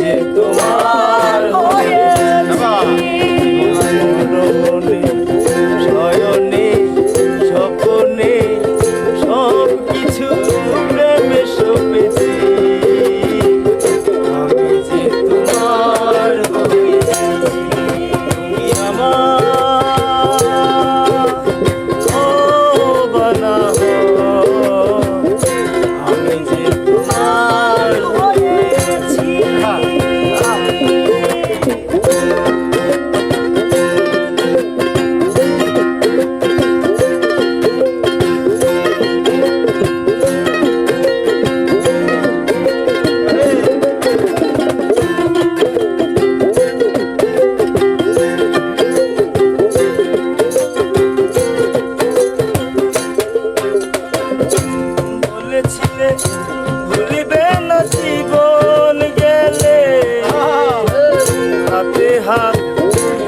যে তোমার কথা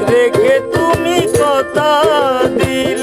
রেখে তুমি কথা দিলে।